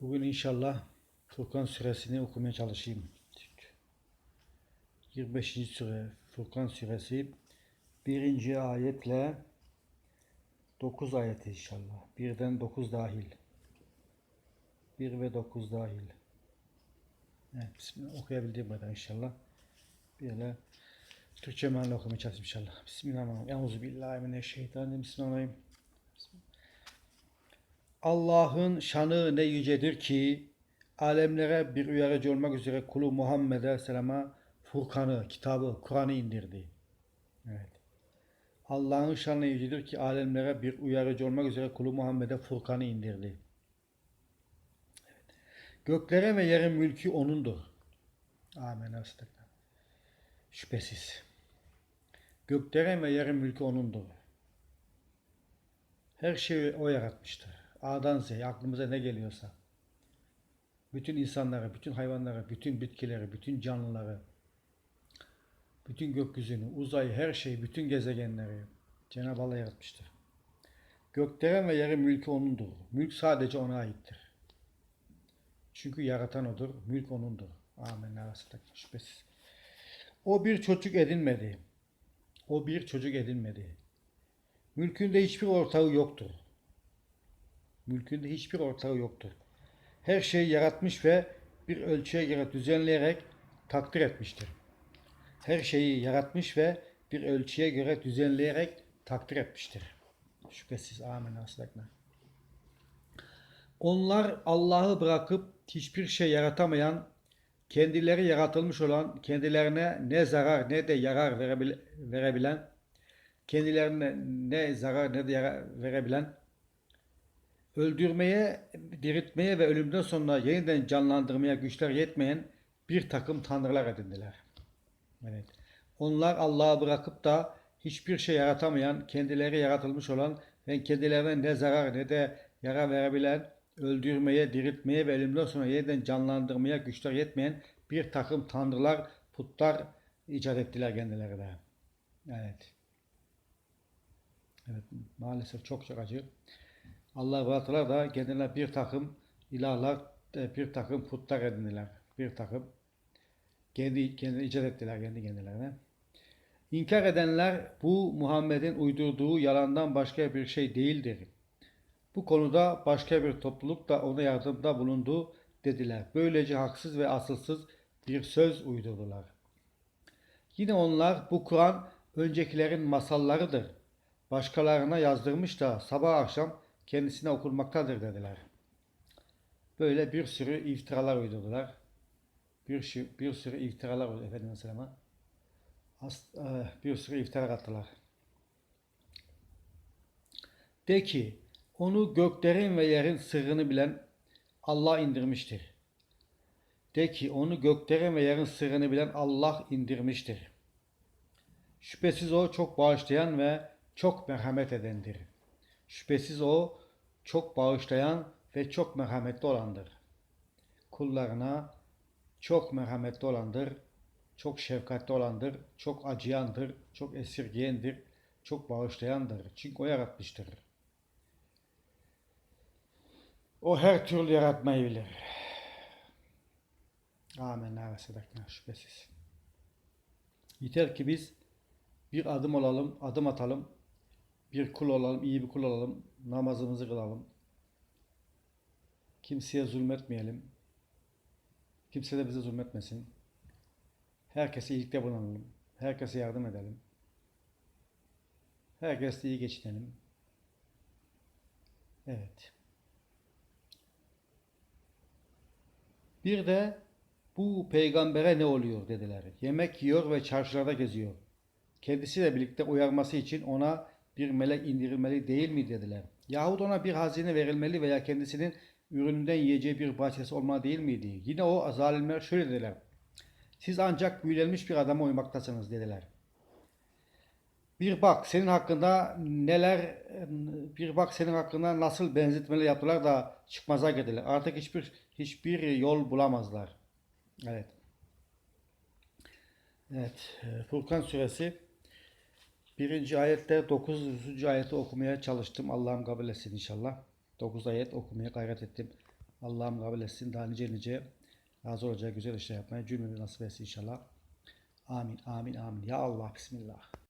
Bugün inşallah Furkan suresini okumaya çalışayım. 25. sure Furkan suresi 1. ayetle 9 ayet inşallah. Birden 9 dahil. 1 ve 9 dahil. Evet, bismillah okuyabildiğim kadar inşallah. Böyle Türkçe mealini okumaya çalışayım inşallah. Bismillahirrahmanirrahim. Euzubillahimineşşeytanirracim. Bismillahirrahmanirrahim. Allah'ın şanı ne yücedir ki alemlere bir uyarıcı olmak üzere kulu Muhammed Aleyhisselam'a Furkan'ı, kitabı, Kur'an'ı indirdi. Evet. Allah'ın şanı ne yücedir ki alemlere bir uyarıcı olmak üzere kulu Muhammed'e Furkan'ı indirdi. Evet. Göklere ve yerin mülkü O'nundur. Amin. Şüphesiz. Göklerin ve yerin mülkü O'nundur. Her şeyi O yaratmıştır. A'dan Z'ye aklımıza ne geliyorsa. Bütün insanları, bütün hayvanları, bütün bitkileri, bütün canlıları, bütün gökyüzünü, uzayı, her şeyi, bütün gezegenleri Cenab-ı Allah yaratmıştır. Göklerin ve yerin mülkü O'nundur. Mülk sadece O'na aittir. Çünkü yaratan O'dur, mülk O'nundur. Amin. Şüphesiz. O bir çocuk edinmedi. O bir çocuk edinmedi. Mülkünde hiçbir ortağı yoktur. Mülkünde hiçbir ortağı yoktur. Her şeyi yaratmış ve bir ölçüye göre düzenleyerek takdir etmiştir. Her şeyi yaratmış ve bir ölçüye göre düzenleyerek takdir etmiştir. Şüphesiz amin aslakna. Onlar Allah'ı bırakıp hiçbir şey yaratamayan, kendileri yaratılmış olan, kendilerine ne zarar ne de yarar verebil- verebilen, kendilerine ne zarar ne de yarar verebilen, öldürmeye, diriltmeye ve ölümden sonra yeniden canlandırmaya güçler yetmeyen bir takım tanrılar edindiler. Evet. Onlar Allah'ı bırakıp da hiçbir şey yaratamayan, kendileri yaratılmış olan ve kendilerine ne zarar ne de yarar verebilen, öldürmeye, diriltmeye ve ölümden sonra yeniden canlandırmaya güçler yetmeyen bir takım tanrılar, putlar icat ettiler kendilerine. Evet. Evet, maalesef çok çok acı. Allah bıraktılar da kendilerine bir takım ilahlar, e, bir takım putlar edindiler. Bir takım kendi kendini icat ettiler kendi kendilerine. İnkar edenler bu Muhammed'in uydurduğu yalandan başka bir şey değildir. Bu konuda başka bir topluluk da ona yardımda bulundu dediler. Böylece haksız ve asılsız bir söz uydurdular. Yine onlar bu Kur'an öncekilerin masallarıdır. Başkalarına yazdırmış da sabah akşam kendisine okunmaktadır dediler. Böyle bir sürü iftiralar uydurdular. Bir, bir sürü iftiralar uydurdular Efendimiz Aleyhisselam'a. Eh, Bir sürü iftira attılar. De ki, onu göklerin ve yerin sırrını bilen Allah indirmiştir. De ki, onu göklerin ve yerin sırrını bilen Allah indirmiştir. Şüphesiz o çok bağışlayan ve çok merhamet edendir. Şüphesiz o çok bağışlayan ve çok merhametli olandır. Kullarına çok merhametli olandır, çok şefkatli olandır, çok acıyandır, çok esirgeyendir, çok bağışlayandır. Çünkü o yaratmıştır. O her türlü yaratmayı bilir. Amin. ve sedakna şüphesiz. Yeter ki biz bir adım olalım, adım atalım, bir kul olalım, iyi bir kul olalım, namazımızı kılalım. Kimseye zulmetmeyelim. Kimse de bize zulmetmesin. Herkese iyilikte bulunalım. Herkese yardım edelim. Herkesle iyi geçinelim. Evet. Bir de bu peygambere ne oluyor dediler. Yemek yiyor ve çarşılarda geziyor. Kendisiyle birlikte uyarması için ona bir melek indirilmeli değil mi dediler. Yahut ona bir hazine verilmeli veya kendisinin ürününden yiyeceği bir bahçesi olmalı değil miydi? Yine o zalimler şöyle dediler. Siz ancak büyülenmiş bir adama uymaktasınız dediler. Bir bak senin hakkında neler bir bak senin hakkında nasıl benzetmeler yaptılar da çıkmaza girdiler. Artık hiçbir hiçbir yol bulamazlar. Evet. Evet. Furkan suresi 1. ayette 9. ayeti okumaya çalıştım. Allah'ım kabul etsin inşallah. 9 ayet okumaya gayret ettim. Allah'ım kabul etsin. Daha nice nice razı olacağı güzel işler yapmaya cümlemizi nasip etsin inşallah. Amin, amin, amin. Ya Allah, Bismillah.